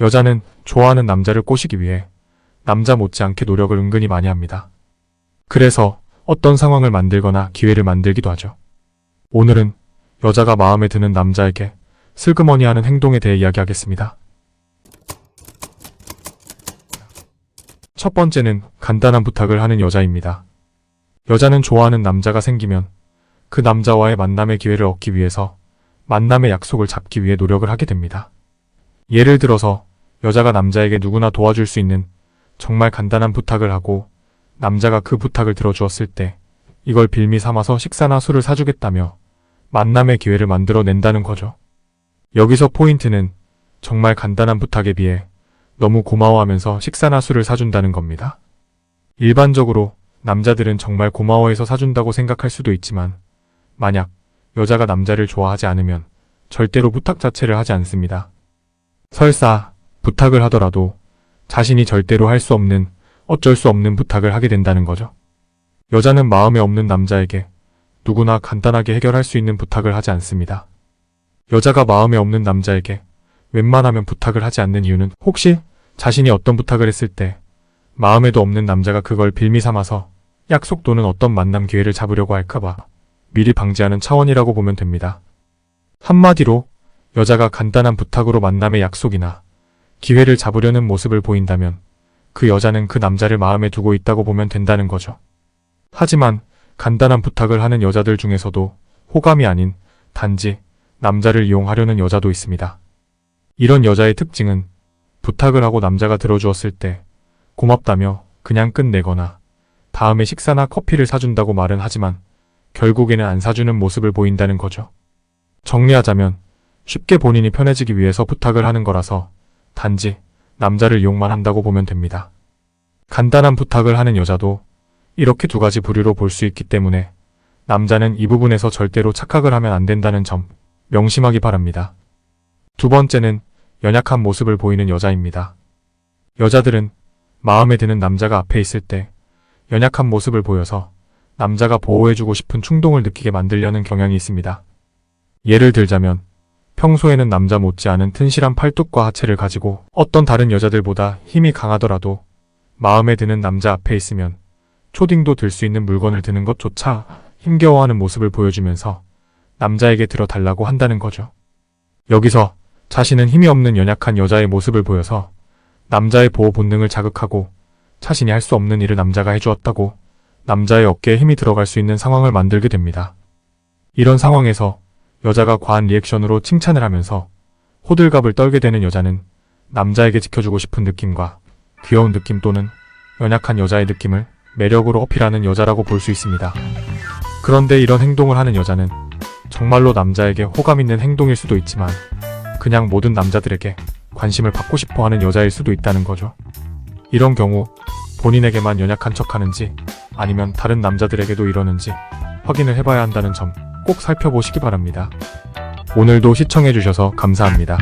여자는 좋아하는 남자를 꼬시기 위해 남자 못지않게 노력을 은근히 많이 합니다. 그래서 어떤 상황을 만들거나 기회를 만들기도 하죠. 오늘은 여자가 마음에 드는 남자에게 슬그머니 하는 행동에 대해 이야기하겠습니다. 첫 번째는 간단한 부탁을 하는 여자입니다. 여자는 좋아하는 남자가 생기면 그 남자와의 만남의 기회를 얻기 위해서 만남의 약속을 잡기 위해 노력을 하게 됩니다. 예를 들어서 여자가 남자에게 누구나 도와줄 수 있는 정말 간단한 부탁을 하고 남자가 그 부탁을 들어주었을 때 이걸 빌미 삼아서 식사나 술을 사주겠다며 만남의 기회를 만들어 낸다는 거죠. 여기서 포인트는 정말 간단한 부탁에 비해 너무 고마워하면서 식사나 술을 사준다는 겁니다. 일반적으로 남자들은 정말 고마워해서 사준다고 생각할 수도 있지만 만약 여자가 남자를 좋아하지 않으면 절대로 부탁 자체를 하지 않습니다. 설사 부탁을 하더라도 자신이 절대로 할 수 없는 어쩔 수 없는 부탁을 하게 된다는 거죠. 여자는 마음에 없는 남자에게 누구나 간단하게 해결할 수 있는 부탁을 하지 않습니다. 여자가 마음에 없는 남자에게 웬만하면 부탁을 하지 않는 이유는 혹시 자신이 어떤 부탁을 했을 때 마음에도 없는 남자가 그걸 빌미 삼아서 약속 또는 어떤 만남 기회를 잡으려고 할까봐 미리 방지하는 차원이라고 보면 됩니다. 한마디로 여자가 간단한 부탁으로 만남의 약속이나 기회를 잡으려는 모습을 보인다면 그 여자는 그 남자를 마음에 두고 있다고 보면 된다는 거죠. 하지만 간단한 부탁을 하는 여자들 중에서도 호감이 아닌 단지 남자를 이용하려는 여자도 있습니다. 이런 여자의 특징은 부탁을 하고 남자가 들어주었을 때 고맙다며 그냥 끝내거나 다음에 식사나 커피를 사준다고 말은 하지만 결국에는 안 사주는 모습을 보인다는 거죠. 정리하자면 쉽게 본인이 편해지기 위해서 부탁을 하는 거라서 단지 남자를 이용만 한다고 보면 됩니다. 간단한 부탁을 하는 여자도 이렇게 두 가지 부류로 볼 수 있기 때문에 남자는 이 부분에서 절대로 착각을 하면 안 된다는 점 명심하기 바랍니다. 두 번째는 연약한 모습을 보이는 여자입니다. 여자들은 마음에 드는 남자가 앞에 있을 때 연약한 모습을 보여서 남자가 보호해주고 싶은 충동을 느끼게 만들려는 경향이 있습니다. 예를 들자면 평소에는 남자 못지않은 튼실한 팔뚝과 하체를 가지고 어떤 다른 여자들보다 힘이 강하더라도 마음에 드는 남자 앞에 있으면 초딩도 들 수 있는 물건을 드는 것조차 힘겨워하는 모습을 보여주면서 남자에게 들어달라고 한다는 거죠. 여기서 자신은 힘이 없는 연약한 여자의 모습을 보여서 남자의 보호 본능을 자극하고 자신이 할 수 없는 일을 남자가 해주었다고 남자의 어깨에 힘이 들어갈 수 있는 상황을 만들게 됩니다. 이런 상황에서 여자가 과한 리액션으로 칭찬을 하면서 호들갑을 떨게 되는 여자는 남자에게 지켜주고 싶은 느낌과 귀여운 느낌 또는 연약한 여자의 느낌을 매력으로 어필하는 여자라고 볼 수 있습니다. 그런데 이런 행동을 하는 여자는 정말로 남자에게 호감 있는 행동일 수도 있지만 그냥 모든 남자들에게 관심을 받고 싶어 하는 여자일 수도 있다는 거죠. 이런 경우 본인에게만 연약한 척 하는지 아니면 다른 남자들에게도 이러는지 확인을 해봐야 한다는 점 꼭 살펴보시기 바랍니다. 오늘도 시청해주셔서 감사합니다.